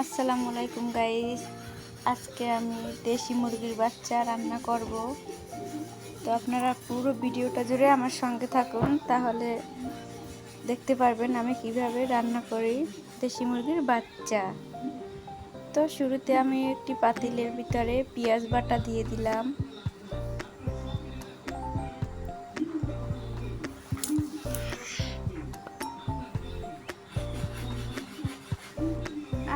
আসসালামু আলাইকুম গাইজ আজকে আমি দেশি মুরগির বাচ্চা রান্না করব। তো আপনারা পুরো ভিডিওটা জুড়ে আমার সঙ্গে থাকুন, তাহলে দেখতে পারবেন আমি কীভাবে রান্না করি দেশি মুরগির বাচ্চা। তো শুরুতে আমি একটি পাতিলের ভিতরে পেঁয়াজ বাটা দিয়ে দিলাম।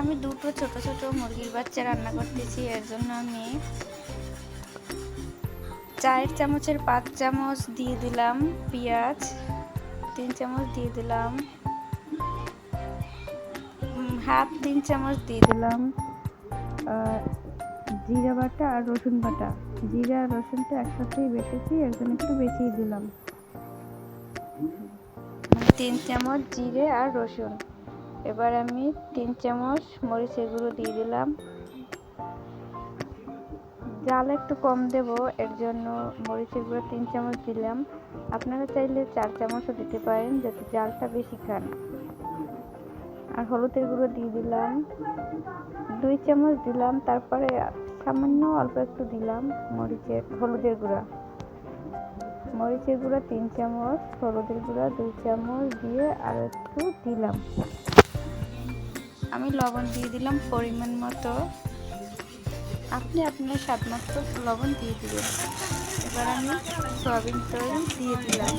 আমি দুটো ছোট ছোট মুরগির বাচ্চা রান্না করতেছি, এর জন্য আমি চায়ের চামচের পাঁচ চামচ দিয়ে দিলাম পেঁয়াজ, তিন চামচ দিয়ে দিলাম হাফ তিন চামচ দিয়ে দিলাম জিরা বাটা আর রসুন বাটা। জিরা আর রসুনটা একসাথেই বেটেছি একজন একটু বেশি দিলাম। তিন চামচ জিরে আর রসুন। এবার আমি তিন চামচ মরিচের গুঁড়ো দিয়ে দিলাম। জাল একটু কম দেব, এর জন্য মরিচের গুঁড়ো তিন চামচ দিলাম। আপনারা চাইলে চার চামচও দিতে পারেন, যাতে জালটা বেশি খান। আর হলুদের গুঁড়ো দিয়ে দিলাম। দুই চামচ দিলাম, তারপরে সামান্য অল্প একটু দিলাম মরিচের, হলুদের গুঁড়া। মরিচের গুঁড়া তিন চামচ, হলুদের গুঁড়া দুই চামচ দিয়ে আর একটু দিলাম। আমি লবণ দিয়ে দিলাম পরিমাণ মতো। আপনি আপনার স্বাদ মতো লবণ দিয়ে দিবেন। এবার আমি সয়াবিন তেল দিয়ে দিলাম।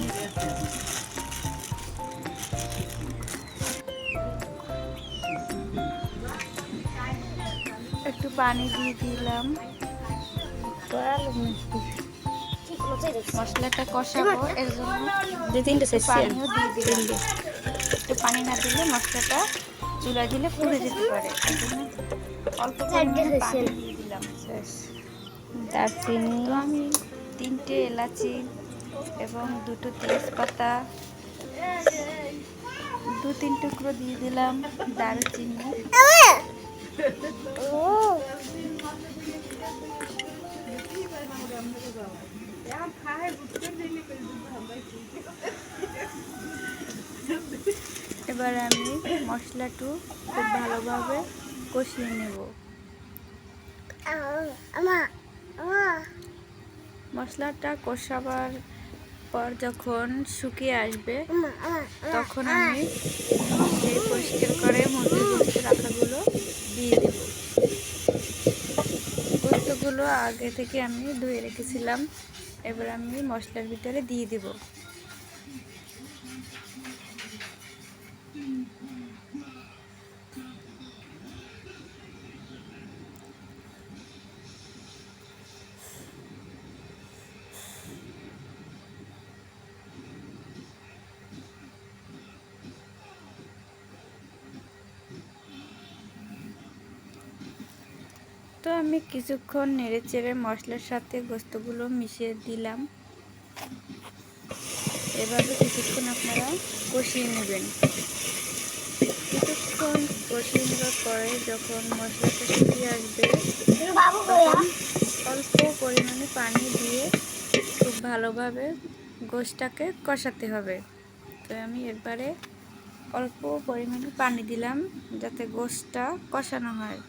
একটু পানি দিয়ে দিলাম। মশলাটা কষাবো এর জন্য দুই তিনটে পানিও দিয়ে দিলাম। একটু পানি না দিলে মশলাটা চুলা দিলে পুড়ে যেতে পারে। অল্প দিয়ে দিলাম। দারচিনি। তো আমি তিনটে এলাচি এবং দুটো তেজপাতা দু তিন টুকরো দিয়ে দিলাম দারুচিনি। এবার আমি মশলাটু খুব ভালোভাবে কষিয়ে নেব। মশলাটা কষাবার পর যখন শুকিয়ে আসবে, তখন আমি সেই পরিষ্কার করে মুরগির গোস্ত রাখাগুলো দিয়ে দেব। গোস্তগুলো আগে থেকে আমি ধুয়ে রেখেছিলাম, এবার আমি মশলার ভিতরে দিয়ে দেব। তো আমি কিছুক্ষণ নেড়ে চেড়ে মশলার সাথে গোস্তগুলো মিশিয়ে দিলাম। এভাবে কিছুক্ষণ আপনারা কষিয়ে নেবেন। কিছুক্ষণ কষিয়ে নেওয়ার পরে যখন মশলাটা শুকিয়ে আসবে অল্প পরিমাণে পানি দিয়ে খুব ভালোভাবে গোশটাকে কষাতে হবে। তো আমি এরপরে অল্প পরিমাণে পানি দিলাম যাতে গোশটা কষানো হয়।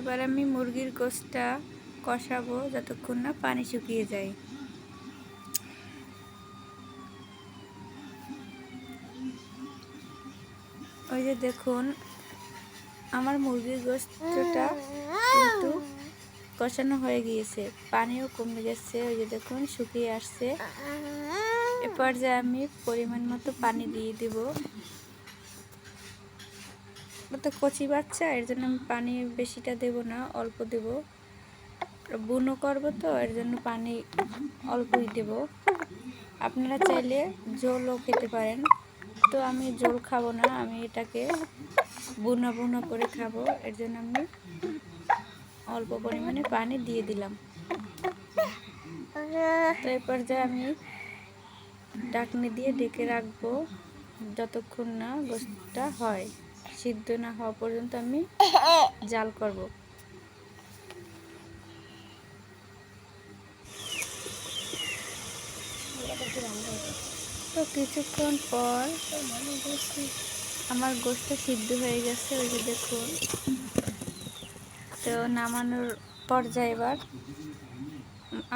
এবার আমি মুরগির গোশটা কষাবো যতক্ষণ না পানি শুকিয়ে যায়। ওই যে দেখুন, আমার মুরগির গোস্তটা কিন্তু কষানো হয়ে গিয়েছে। পানিও কমে যাচ্ছে, ওই যে দেখুন, শুকিয়ে আসছে। এ পর্যায়ে আমি পরিমাণ মতো পানি দিয়ে দেব। তো কচি বাচ্চা, এর জন্য আমি পানি বেশিটা দেব না, অল্প দেব। বুনো করব তো, এর জন্য পানি অল্পই দেব। আপনারা চাইলে জলও খেতে পারেন। তো আমি জল খাব না, আমি এটাকে বুনো বুনো করে খাব। এর জন্য আমি অল্প পরিমাণে পানি দিয়ে দিলাম। তো এই পর্যায়ে আমি ডাকনি দিয়ে ডেকে রাখব, যতক্ষণ না গোস্তটা হয়। সিদ্ধ না হওয়া পর্যন্ত আমি জাল করব। তো কিছুক্ষণ পর আমার গোষ্ঠটা সিদ্ধ হয়ে গেছে, ওই যে দেখুন। তো নামানোর পর্যায়ে এবার,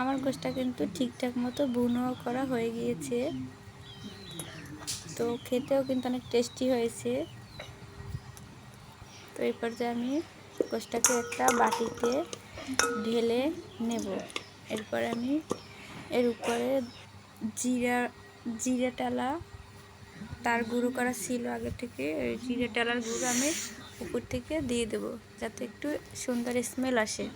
আমার গোষ্ঠটা কিন্তু ঠিকঠাক মতো বুনো করা হয়ে গিয়েছে। তো খেতেও কিন্তু অনেক টেস্টি হয়েছে। তো এই পর্যায়ে আমি গোষ্ঠটাকে একটা বাটিতে ঢেলে নেব। এরপর আমি এর উপরে জিরা, জিরে টালা, তার গুঁড়ো করা ছিল আগে থেকে জিরে টালার গুঁড়ো আমি উপর থেকে দিয়ে দেবো, যাতে একটু সুন্দর স্মেল আসে।